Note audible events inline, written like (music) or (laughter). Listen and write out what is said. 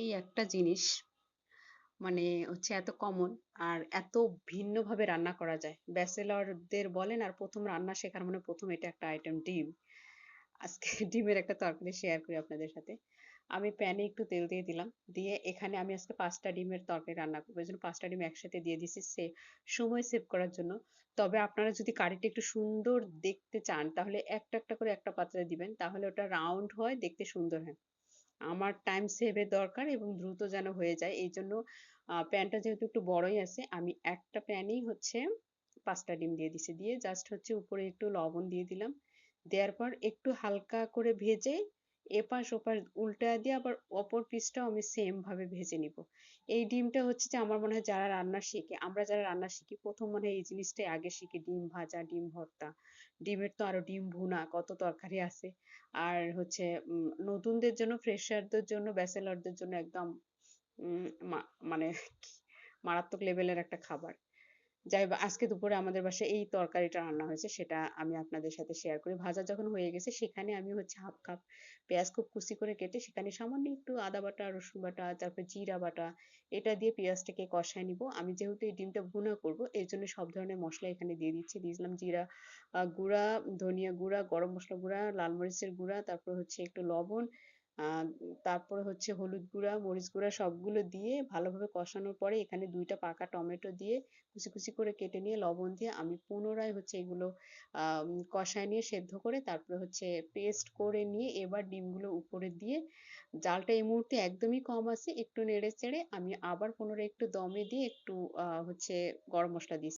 এই একটা জিনিস মানে হচ্ছে এত কমন আর এত ভিন্নভাবে রান্না করা যায়। ব্যাচেলরদের বলেন আর ১ম রান্না শেখার মানে ১ম এটা একটা আইটেম ডিম। আজকে (laughs) ডিমের একটা তরকারি শেয়ার করি আপনাদের সাথে। আমি প্যানে একটু তেল দিয়ে দিলাম। দিয়ে এখানে আমি আজকে ৫ টা ডিমের তরকারি রান্না করব। এজন্য ৫ টা ডিম একসাথে দিয়ে দিছি সে সময় সেভ করার জন্য। তবে আপনারা যদি কারিটা একটু সুন্দর দেখতে চান তাহলে একটা, একটা করে একটা পাত্রে দিবেন। তাহলে ওটা রাউন্ড হয়, দেখতে সুন্দর হয়। আমার টাইম সেভের দরকার এবং দ্রুত যেন হয়ে যায়। এই জন্য প্যানটা যেহেতু একটু বড়ই আছে, আমি একটা প্যানেই হচ্ছে পাঁচটা ডিম দিয়ে দিছি। দিয়ে জাস্ট হচ্ছে উপরে একটু লবণ দিয়ে দিলাম। দেওয়ার পর একটু হালকা করে ভেজে এপাশ-ওপাশ উল্টায় দিয়ে আবার অপর পিসটাও আমি সেম ভাবে ভেজে নিবো। এই ডিমটা হচ্ছে যে আমার মনে হয় যারা রান্না শিখে, আমরা যারা রান্না শিখি প্রথম মনে হয় এই জিনিসটাই আগে শিখি। ডিম ভাজা, ডিম ভর্তা। ডিমের তো আরও ডিম ভুনা কত তরকারি আছে। আর হচ্ছে নতুনদের জন্য, ফ্রেশারদের জন্য, ব্যাচেলরদের জন্য একদম মানে মারাত্মক লেভেলের একটা খাবার। যাই আজকে দুপুরে আমাদের বাসায় এই তরকারিটা রান্না হয়েছে সেটা আমি আপনাদের সাথে শেয়ার করি। ভাজা যখন হয়ে গেছে সেখানে আমি হচ্ছে 1/2 কাপ পেঁয়াজ খুব কুচি করে কেটে সেখানে সামান্য একটু আদা বাটা, রসুন বাটা, তারপর জিরা বাটা এটা দিয়ে পেঁয়াজটাকে কষায় নিবো। আমি যেহেতু এই ডিমটা ভুনা করব জন্য সব ধরনের মশলা এখানে দিয়ে দিচ্ছি। দিয়েছিলাম জিরা গুঁড়া, ধনিয়া গুঁড়া, গরম মসলা গুঁড়া, লাল মরিচের গুঁড়া, তারপর হচ্ছে একটু লবণ, তারপরে হচ্ছে হলুদ গুঁড়া, মরিচ গুঁড়া সবগুলো দিয়ে ভালোভাবে কষানোর পরে এখানে দুইটা পাকা টমেটো দিয়ে কুচি, কুচি করে কেটে নিয়ে লবণ দিয়ে আমি পুনরায় হচ্ছে এগুলো কষায় নিয়ে সেদ্ধ করে তারপরে হচ্ছে পেস্ট করে নিয়ে এবার ডিমগুলো উপরে দিয়ে জালটা এই মুহূর্তে একদমই কম আছে। একটু নেড়ে-চেড়ে আমি আবার পুনরায় একটু দমে দিয়ে একটু হচ্ছে গরম মসলা দিছি।